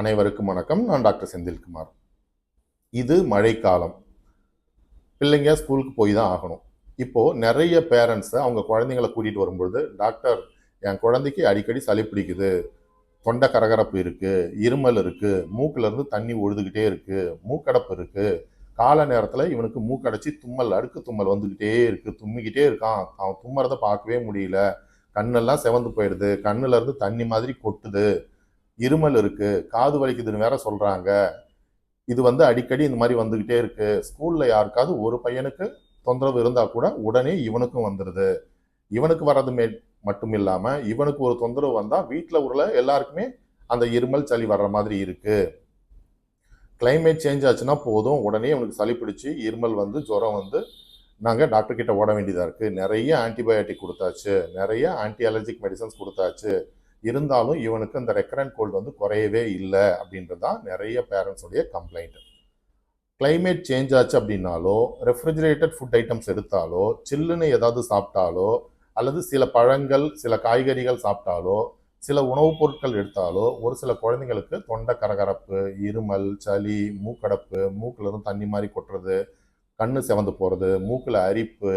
அனைவருக்கும் வணக்கம். நான் டாக்டர் செந்தில்குமார் இது மழைக்காலம். பிள்ளைங்க ஸ்கூலுக்கு போய் தான் ஆகணும். இப்போது நிறைய பேரண்ட்ஸை அவங்க குழந்தைங்களை கூட்டிகிட்டு வரும்பொழுது டாக்டர் என் குழந்தைக்கு அடிக்கடி சளி பிடிக்குது. தொண்டை கரகரப்பு இருக்குது இருமல் இருக்குது மூக்கிலேருந்து தண்ணி ஒழுதுகிட்டே இருக்குது மூக்கடப்பு இருக்குது கால நேரத்தில் இவனுக்கு மூக்கடைச்சி தும்மல் அடுக்கு தும்மல் வந்துக்கிட்டே இருக்குது தும்மிக்கிட்டே இருக்கான். அவன் தும்மறதை பார்க்கவே முடியல. கண்ணெல்லாம் செவந்து போயிடுது. கண்ணுலேருந்து தண்ணி மாதிரி கொட்டுது. இருமல் இருக்கு காது வலிக்குதுன்னு வேற சொல்றாங்க. இது வந்து அடிக்கடி இந்த மாதிரி வந்துகிட்டே இருக்கு. ஸ்கூல்ல யாருக்காவது ஒரு பையனுக்கு தொந்தரவு இருந்தா கூட உடனே இவனுக்கும் வந்துடுது இவனுக்கு வர்றது மே மட்டும் இல்லாம இவனுக்கு ஒரு தொந்தரவு வந்தா வீட்டில் உள்ள எல்லாருக்குமே அந்த இருமல் சளி வர்ற மாதிரி இருக்கு. கிளைமேட் சேஞ்ச் ஆச்சுன்னா போதும். உடனே இவனுக்கு சளி பிடிச்சி இருமல் வந்து ஜுரம் வந்து நாங்கள் டாக்டர் கிட்ட ஓட வேண்டியதாக இருக்குது நிறைய ஆன்டிபயோட்டிக் கொடுத்தாச்சு. நிறைய ஆன்டி அலர்ஜிக் மெடிசன்ஸ் கொடுத்தாச்சு. இருந்தாலும் இவனுக்கு அந்த ரெக்கரண்ட் கோல்டு வந்து குறையவே இல்லை அப்படின்றது தான் நிறைய பேரண்ட்ஸுடைய கம்ப்ளைண்ட் கிளைமேட் சேஞ்ச் ஆச்சு அப்படின்னாலோ ரெஃப்ரிஜிரேட்டட் ஃபுட் ஐட்டம்ஸ் எடுத்தாலோ சில்லுன்னு ஏதாவது சாப்பிட்டாலோ அல்லது சில பழங்கள் சில காய்கறிகள் சாப்பிட்டாலோ சில உணவுப் பொருட்கள் எடுத்தாலோ ஒரு சில குழந்தைங்களுக்கு தொண்டை கரகரப்பு இருமல் சளி மூக்கடப்பு மூக்கில் இருந்து தண்ணி மாதிரி கொட்டுறது கண்ணு செவந்து போகிறது மூக்கில் அரிப்பு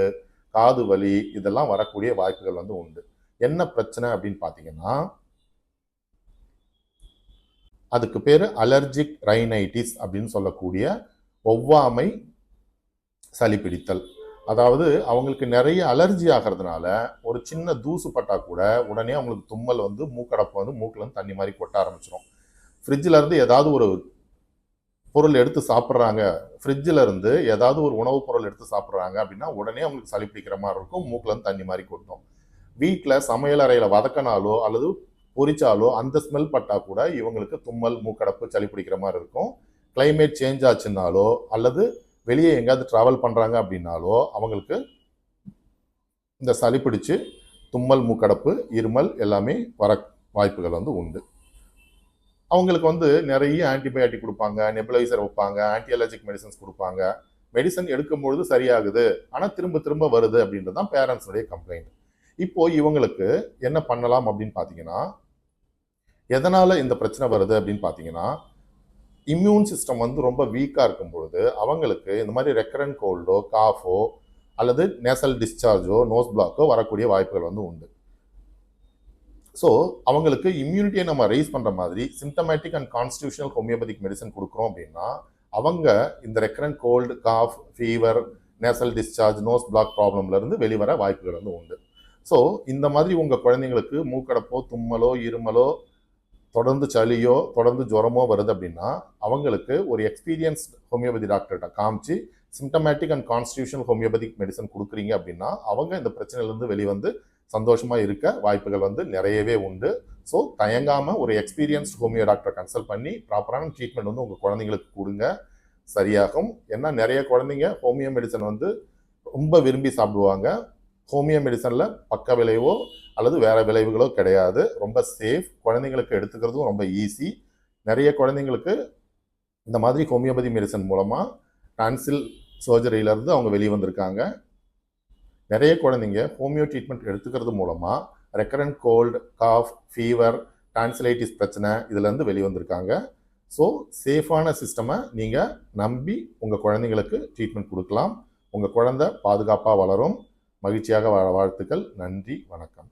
காது வலி இதெல்லாம் வரக்கூடிய வாய்ப்புகள் வந்து உண்டு. என்ன பிரச்சனை அப்படின்னு பார்த்தீங்கன்னா அதுக்கு பேர் அலர்ஜிக் ரைனைட்டிஸ் அப்படின்னு சொல்லக்கூடிய ஒவ்வாமை சளி பிடித்தல். அதாவது அவங்களுக்கு நிறைய அலர்ஜி ஆகிறதுனால ஒரு சின்ன தூசு பட்டா கூட உடனே அவங்களுக்கு தும்மல் வந்து மூக்கடப்பு வந்து மூக்கில் தண்ணி மாதிரி கொட்ட ஆரம்பிச்சிடும் ஃப்ரிட்ஜில் இருந்து ஏதாவது ஒரு பொருள் எடுத்து சாப்பிட்றாங்க. ஃப்ரிட்ஜில் இருந்து ஏதாவது ஒரு உணவுப் பொருள் எடுத்து சாப்பிட்றாங்க அப்படின்னா உடனே அவங்களுக்கு சளி பிடிக்கிற மாதிரி இருக்கும் மூக்கில் இருந்து தண்ணி மாதிரி கொட்டும். வீட்டில் சமையல் அறையில் வதக்கினாலோ அல்லது பொறிச்சாலோ அந்த ஸ்மெல் பட்டால் கூட இவங்களுக்கு தும்மல் மூக்கடப்பு சளி பிடிக்கிற மாதிரி இருக்கும். கிளைமேட் சேஞ்ச் ஆச்சுன்னாலோ அல்லது வெளியே எங்கேயாவது ட்ராவல் பண்ணுறாங்க அப்படின்னாலோ அவங்களுக்கு இந்த சளி பிடிச்சு தும்மல் மூக்கடப்பு இருமல் எல்லாமே வர வாய்ப்புகள் வந்து உண்டு. அவங்களுக்கு வந்து நிறைய ஆன்டிபயோட்டிக் கொடுப்பாங்க நெபுலைசர் வைப்பாங்க ஆன்டி அலர்ஜிக் மெடிசன்ஸ் கொடுப்பாங்க. மெடிசன் எடுக்கும்பொழுது சரியாகுது ஆனால் திரும்ப திரும்ப வருது அப்படின்றது தான் பேரண்ட்ஸுடைய கம்ப்ளைண்ட் இப்போ இவங்களுக்கு என்ன பண்ணலாம் அப்படின்னு பார்த்தீங்கன்னா எதனால் இந்த பிரச்சனை வருது அப்படின்னு பார்த்தீங்கன்னா இம்யூன் சிஸ்டம் வந்து ரொம்ப வீக்காக இருக்கும் பொழுது அவங்களுக்கு இந்த மாதிரி ரெக்கரண்ட் கோல்டோ காஃபோ அல்லது நேசல் டிஸ்சார்ஜோ நோஸ் பிளாக்கோ வரக்கூடிய வாய்ப்புகள் வந்து உண்டு. ஸோ அவங்களுக்கு இம்யூனிட்டியை நம்ம ரைஸ் பண்ணுற மாதிரி symptomatic and constitutional homeopathic medicine கொடுக்குறோம் அப்படின்னா அவங்க இந்த recurrent cold cough fever nasal discharge nose block ப்ராப்ளம்லேருந்து வெளிவர வாய்ப்புகள் வந்து உண்டு. ஸோ இந்த மாதிரி உங்கள் குழந்தைங்களுக்கு மூக்கடப்போ தும்மலோ இருமலோ தொடர்ந்து சளியோ தொடர்ந்து ஜுரமோ வருது அப்படின்னா அவங்களுக்கு ஒரு எக்ஸ்பீரியன்ஸ் ஹோமியோபதி டாக்டர்கிட்ட காமிச்சு symptomatic and constitution homeopathic medicine கொடுக்குறீங்க அப்படின்னா அவங்க இந்த பிரச்சனையிலேருந்து வெளிவந்து சந்தோஷமாக இருக்க வாய்ப்புகள் வந்து நிறையவே உண்டு. ஸோ தயங்காமல் ஒரு எக்ஸ்பீரியன்ஸ்ட் ஹோமியோ டாக்டர் கன்சல்ட் பண்ணி ப்ராப்பரான ட்ரீட்மெண்ட் வந்து உங்கள் குழந்தைங்களுக்கு கொடுங்க. சரியாகும். ஏன்னா நிறைய குழந்தைங்க ஹோமியோ மெடிசன் வந்து ரொம்ப விரும்பி சாப்பிடுவாங்க. ஹோமியோ மெடிசனில் பக்க விளைவோ அல்லது வேறு விளைவுகளோ கிடையாது. ரொம்ப சேஃப் குழந்தைங்களுக்கு எடுத்துக்கிறதும் ரொம்ப ஈஸி நிறைய குழந்தைங்களுக்கு இந்த மாதிரி ஹோமியோபதி மெடிசன் மூலமாக டான்சில் சர்ஜரியிலேருந்து அவங்க வெளியே வந்திருக்காங்க. நிறைய குழந்தைங்க ஹோமியோ ட்ரீட்மெண்ட் எடுத்துக்கிறது மூலமாக recurrent cold cough fever tonsillitis பிரச்சனை இதுலேருந்து வெளியே வந்திருக்காங்க. ஸோ சேஃபான சிஸ்டமை நீங்கள் நம்பி உங்கள் குழந்தைங்களுக்கு ட்ரீட்மெண்ட் கொடுக்கலாம். உங்கள் குழந்தை பாதுகாப்பாக வளரும். மகிழ்ச்சியாக வாழ வாழ்த்துக்கள். நன்றி. வணக்கம்.